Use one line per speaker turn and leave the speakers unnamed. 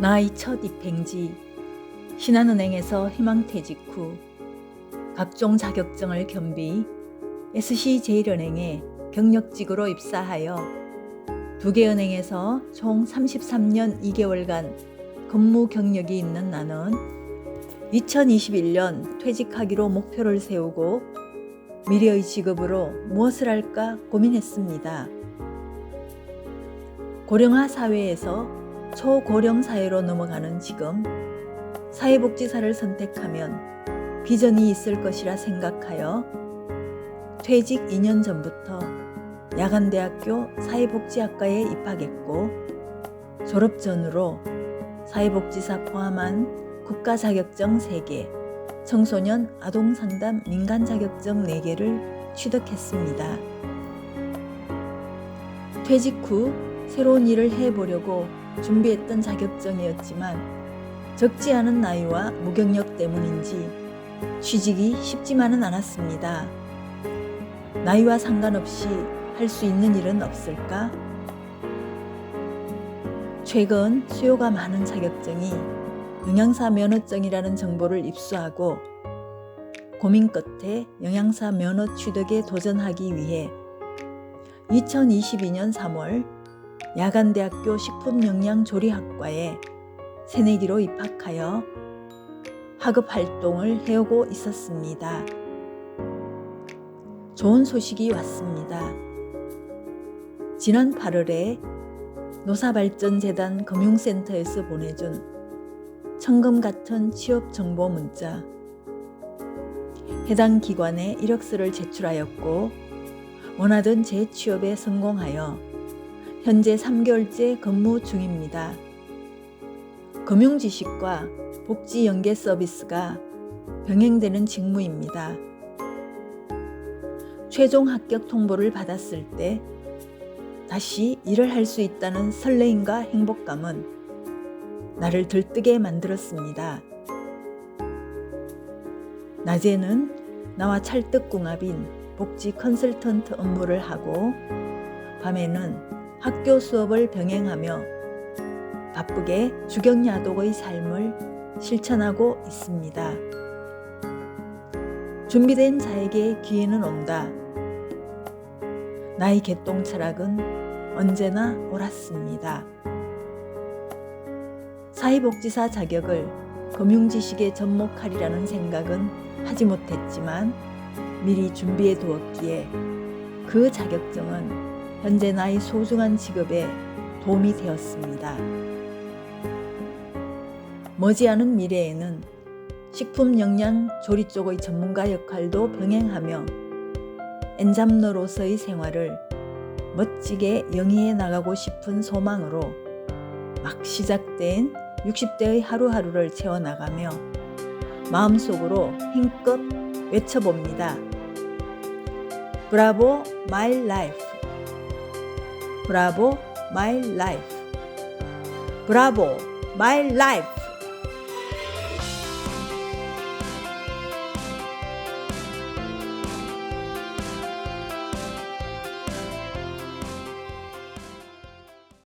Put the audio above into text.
나의 첫 입행지 신한은행에서 희망퇴직 후 각종 자격증을 겸비 SC제일은행에 경력직으로 입사하여 두 개 은행에서 총 33년 2개월간 근무 경력이 있는 나는 2021년 퇴직하기로 목표를 세우고 미래의 직업으로 무엇을 할까 고민했습니다. 고령화 사회에서 초고령 사회로 넘어가는 지금 사회복지사를 선택하면 비전이 있을 것이라 생각하여 퇴직 2년 전부터 야간대학교 사회복지학과에 입학했고 졸업 전으로 사회복지사 포함한 국가 자격증 3개, 청소년 아동 상담 민간 자격증 4개를 취득했습니다. 퇴직 후 새로운 일을 해보려고 준비했던 자격증이었지만 적지 않은 나이와 무경력 때문인지 취직이 쉽지만은 않았습니다. 나이와 상관없이 할 수 있는 일은 없을까? 최근 수요가 많은 자격증이 영양사 면허증이라는 정보를 입수하고 고민 끝에 영양사 면허 취득에 도전하기 위해 2022년 3월 야간대학교 식품영양조리학과에 새내기로 입학하여 학업 활동을 해오고 있었습니다. 좋은 소식이 왔습니다. 지난 8월에 노사발전재단 금융센터에서 보내준 청금 같은 취업 정보 문자. 해당 기관에 이력서를 제출하였고 원하던 재취업에 성공하여 현재 3개월째 근무 중입니다. 금융 지식과 복지 연계 서비스가 병행되는 직무입니다. 최종 합격 통보를 받았을 때 다시 일을 할 수 있다는 설레임과 행복감은 나를 들뜨게 만들었습니다. 낮에는 나와 찰떡궁합인 복지 컨설턴트 업무를 하고 밤에는 학교 수업을 병행하며 바쁘게 주경야독의 삶을 실천하고 있습니다. 준비된 자에게 기회는 온다. 나의 개똥 철학은 언제나 옳았습니다. 사회복지사 자격을 금융지식에 접목하리라는 생각은 하지 못했지만 미리 준비해 두었기에 그 자격증은 현재 나의 소중한 직업에 도움이 되었습니다. 머지않은 미래에는 식품 영양 조리 쪽의 전문가 역할도 병행하며 엔잡러로서의 생활을 멋지게 영위해 나가고 싶은 소망으로 막 시작된 60대의 하루하루를 채워나가며 마음속으로 힘껏 외쳐봅니다. 브라보 마이 라이프 브라보 마이 라